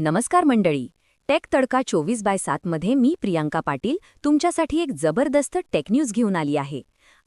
नमस्कार मंडळी. टेक तडका चोवीस बाय सातमध्ये मी प्रियांका पाटील तुमच्यासाठी एक जबरदस्त टेक न्यूज घेऊन आली आहे.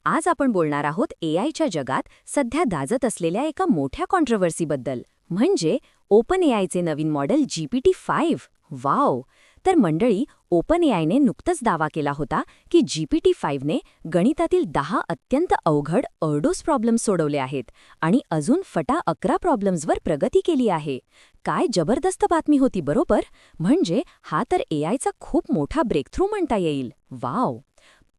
आज आपण बोलणार आहोत एआयच्या जगात सध्या दाजत असलेल्या एका मोठ्या कॉन्ट्रवर्सीबद्दल म्हणजे ओपन एआयचे नवीन मॉडेल जीपीटी फाईव्ह. वाव! तर मंडळी ओपन एआयने नुकतंच दावा केला होता की जीपीटी फाईव्हने गणितातील दहा अत्यंत अवघड अर्डोस प्रॉब्लेम्स सोडवले आहेत आणि अजून फटा अकरा प्रॉब्लेम्सवर प्रगती केली आहे. काय जबरदस्त बातमी होती बरोबर? म्हणजे हा तर एआयचा खूप मोठा ब्रेकथ्रू म्हणता येईल. वाव!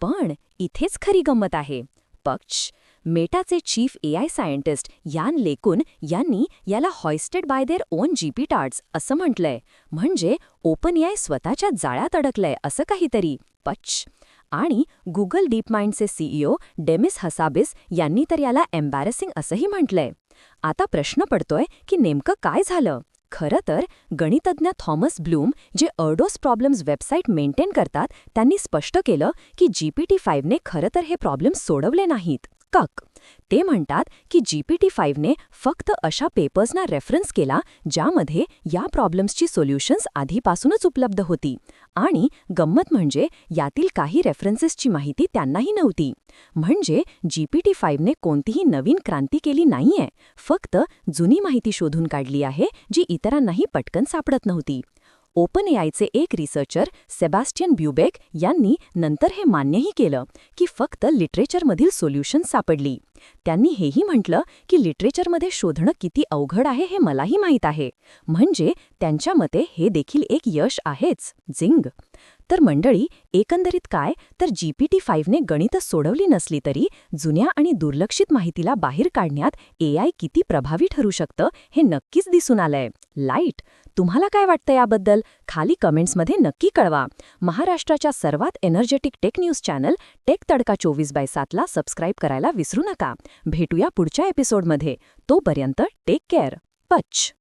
पण इथेच खरी गंमत आहे. पक्ष मेटाचे चीफ एआय सायंटिस्ट यान लेकून यांनी याला hoisted by their own GPTards असं म्हटलंय. म्हणजे ओपन एआय स्वतःच्या जाळ्यात अडकलंय असं काहीतरी. पच आणि गुगल डीप माइंडचे सीईओ डेमिस हसाबिस यांनी तर याला एम्बॅरेसिंग असंही म्हटलंय. आता प्रश्न पडतोय की नेमकं काय झालं? खरं तर गणितज्ञ थॉमस ब्लूम जे अर्डोस प्रॉब्लेम्स वेबसाईट मेंटेन करतात त्यांनी स्पष्ट केलं की जीपीटी फाईव्हने खरं तर हे प्रॉब्लेम्स सोडवले नाहीत. कक. ते म्हणतात की जीपीटी फाईव्हने फक्त अशा पेपर्सना रेफरन्स केला ज्यामध्ये या प्रॉब्लेम्सची सोल्युशन्स आधीपासूनच उपलब्ध होती. आणि गंमत म्हणजे यातील काही रेफरन्सेसची माहिती त्यांनाही नव्हती. म्हणजे जीपीटी फाईव्हने कोणतीही नवीन क्रांती केली नाहीये. फक्त जुनी माहिती शोधून काढली आहे जी इतरांनाही पटकन सापडत नव्हती. ओपन एआयचे एक रिसर्चर सेबास्टियन ब्युबेक यांनी नंतर हे मान्यही केलं की फक्त लिटरेचरमधील सोल्युशन सापडली. त्यांनी हेही म्हटलं की लिटरेचरमध्ये शोधणं किती अवघड आहे हे मलाही माहीत आहे. म्हणजे त्यांच्या मते हे देखील एक यश आहेच. झिंग. तर मंडळी एकंदरीत काय? तर जीपीटी फाईव्हने गणितं सोडवली नसली तरी जुन्या आणि दुर्लक्षित माहितीला बाहेर काढण्यात एआय किती प्रभावी ठरू शकतं हे नक्कीच दिसून आलंय. लाइट. तुम्हाला काय वाटतं याबद्दल? खाली कमेंट्समध्ये नक्की कळवा. महाराष्ट्राच्या सर्वात energetic tech news channel tech Tadka चोवीस बाय सातला सबस्क्राईब करायला विसरू नका. भेटूया पुढच्या एपिसोडमध्ये तोपर्यंत टेक केअर पच.